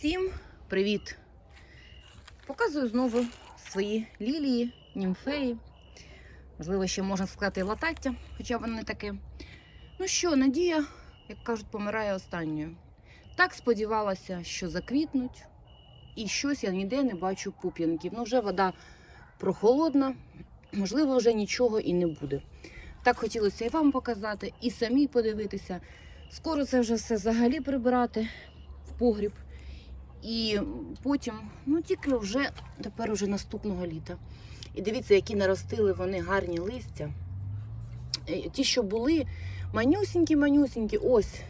Всім привіт! Показую знову свої лілії, німфеї. Можливо, ще можна сказати латаття, хоча воно не таке. Ну що, надія, як кажуть, помирає останньою. Так сподівалася, що заквітнуть, і щось я ніде не бачу пуп'янків. Ну, вже вода прохолодна, можливо, вже нічого і не буде. Так хотілося і вам показати, і самі подивитися. Скоро це вже все взагалі прибирати в погріб. І потім, ну тільки вже тепер уже наступного літа. І дивіться, які наростили вони гарні листя. Е, Ті, що були, манюсінькі-манюсінькі, ось.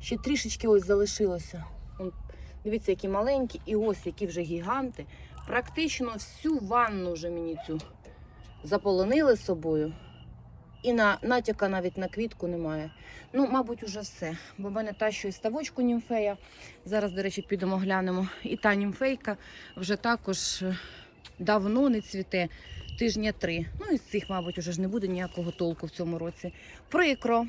Ще трішечки ось залишилося. Дивіться, які маленькі, і ось які вже гіганти. Практично всю ванну вже мені цю заполонили собою. І на натяка навіть на квітку немає. Ну, мабуть, уже все. Бо в мене та, що і ставочку німфея. Зараз, до речі, підемо глянемо. І та німфейка вже також е, давно не цвіте, тижня три. Ну і з цих, мабуть, уже ж не буде ніякого толку в цьому році. Прикро.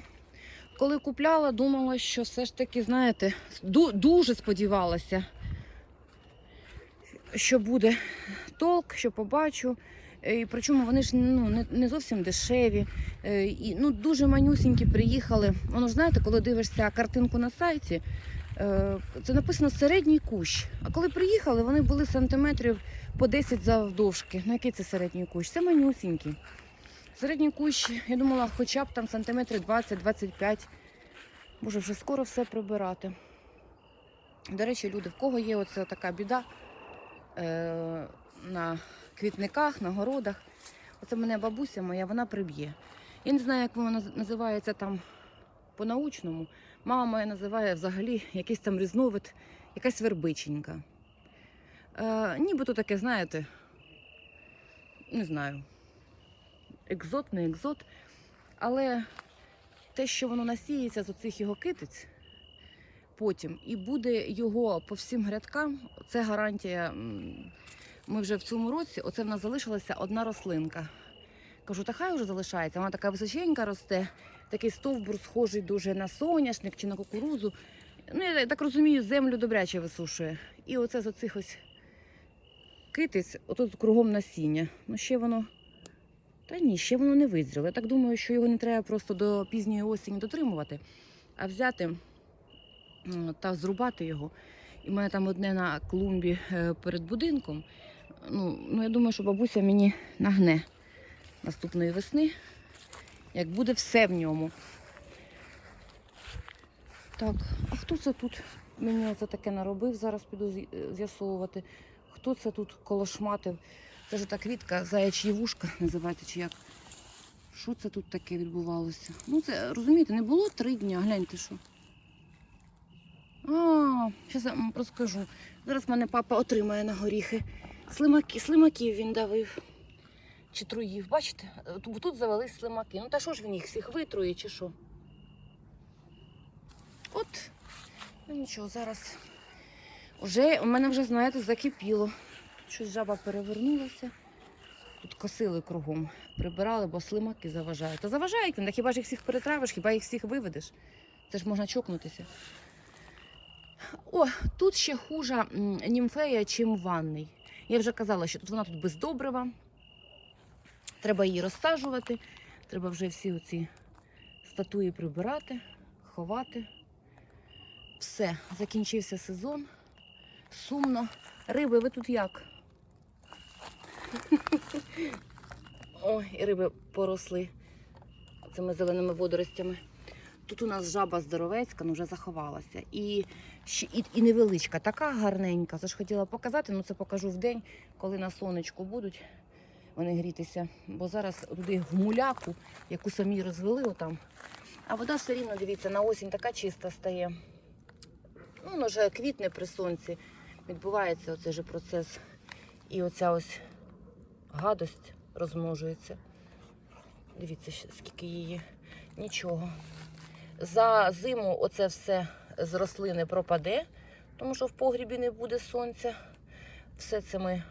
Коли купляла, думала, що все ж таки, знаєте, дуже сподівалася, що буде толк, що побачу. Е, І причому вони ж ну, не, не зовсім дешеві. Е, І, ну, дуже манюсінькі приїхали. Воно ж знаєте, коли дивишся картинку на сайті, е, це написано середній кущ. А коли приїхали, вони були сантиметрів по 10 завдовжки. Ну, який це середній кущ? Це манюсінький. Середній кущ, я думала, хоча б там сантиметрів 20-25. Боже, вже скоро все прибирати. До речі, люди, в кого є оце така біда на квітниках, на городах. Оце мене бабуся моя, вона приб'є. Я не знаю, як вона називається там по-научному. Мама моя називає взагалі якийсь там різновид, якась вербиченька. Е, нібито таке, знаєте, не знаю, екзот, не екзот. Але те, що воно насіється з оцих його китиць, потім і буде його по всім грядкам, це гарантія. Ми вже в цьому році, оце в нас залишилася одна рослинка. Кажу, та хай вже залишається. Вона така височенька росте, такий стовбур схожий дуже на соняшник чи на кукурузу. Ну, я так розумію, землю добряче висушує. І оце з оцих ось китиць, отут кругом насіння. Ну, ще воно. Та ні, ще воно не визріло. Я так думаю, що його не треба просто до пізньої осені дотримувати, а взяти та зрубати його. І в мене там одне на клумбі е, перед будинком. Ну, ну, я думаю, що бабуся мені нагне наступної весни, як буде все в ньому. Так, а хто це тут? Мені це таке наробив, зараз піду з'ясовувати. Хто це тут колошматив? Це ж та квітка, заячі вушка називається чи як. Що це тут таке відбувалося? Ну, це розумієте, не було три дні, гляньте що. А, зараз я вам розкажу. Зараз мене папа отримає на горіхи. Слимаки, слимаків він давив. Чи труїв, бачите? Тут, тут завелись слимаки. Ну та що ж він їх всіх витрує, чи що? От, ну нічого, зараз. Уже, у мене вже, знаєте, закипіло. Тут щось жаба перевернулася. Тут косили кругом, прибирали, бо слимаки заважають. Та заважають вони, та хіба ж їх всіх перетравиш, хіба їх всіх виведеш? Це ж можна чокнутися. О, тут ще хужа м, німфея, чим ванний. Я вже казала, що тут вона тут без добрива. Треба її розсаджувати. Треба вже всі оці статуї прибирати, ховати. Все, закінчився сезон. Сумно. Риби, ви тут як? Ой, і риби поросли цими зеленими водоростями. Тут у нас жаба здоровецька, ну вже заховалася. І, і, і невеличка, така гарненька. Це ж хотіла показати, ну це покажу в день, коли на сонечку будуть вони грітися. Бо зараз туди гмуляку, яку самі розвели отам. А вода все рівно, дивіться, на осінь така чиста стає. Ну, воно вже квітне при сонці. Відбувається оцей же процес. І оця ось гадость розмножується. Дивіться, скільки її. Нічого. За зиму оце все з рослини пропаде, тому що в погрібі не буде сонця. Все це ми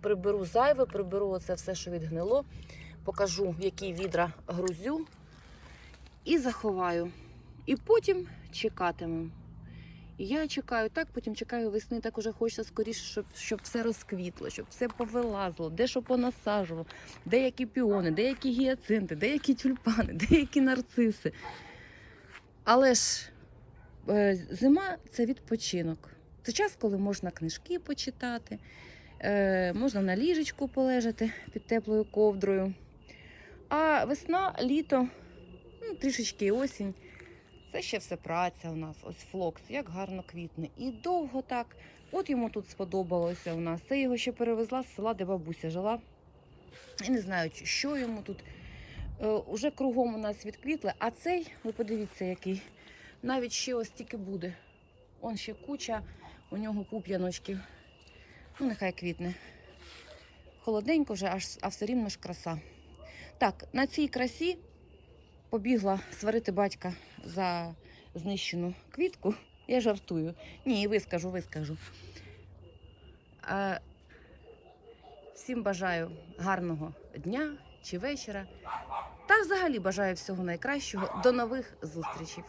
приберу зайве, приберу оце все, що відгнило, покажу, які відра грузю і заховаю. І потім чекатимемо. І я чекаю так, потім чекаю весни, так уже хочеться скоріше, щоб, щоб все розквітло, щоб все повилазило, де що понасаджувало, деякі піони, деякі гіацинти, деякі тюльпани, деякі нарциси. Але ж е, зима це відпочинок. Це час, коли можна книжки почитати, е, можна на ліжечку полежати під теплою ковдрою. А весна, літо, ну, трішечки осінь. Це ще все праця у нас. Ось флокс, як гарно квітне. І довго так. От йому тут сподобалося у нас. Це його ще перевезла з села, де бабуся жила. Я не знаю, що йому тут. Е, уже кругом у нас відквітли, а цей, ви подивіться, який. Навіть ще ось тільки буде. Он ще куча, у нього пуп'яночків. Ну, нехай квітне. Холоденько вже, а все рівно ж краса. Так, на цій красі побігла сварити батька за знищену квітку. Я жартую. Ні, вискажу, вискажу. А, всім бажаю гарного дня чи вечора. Та взагалі бажаю всього найкращого. До нових зустрічей.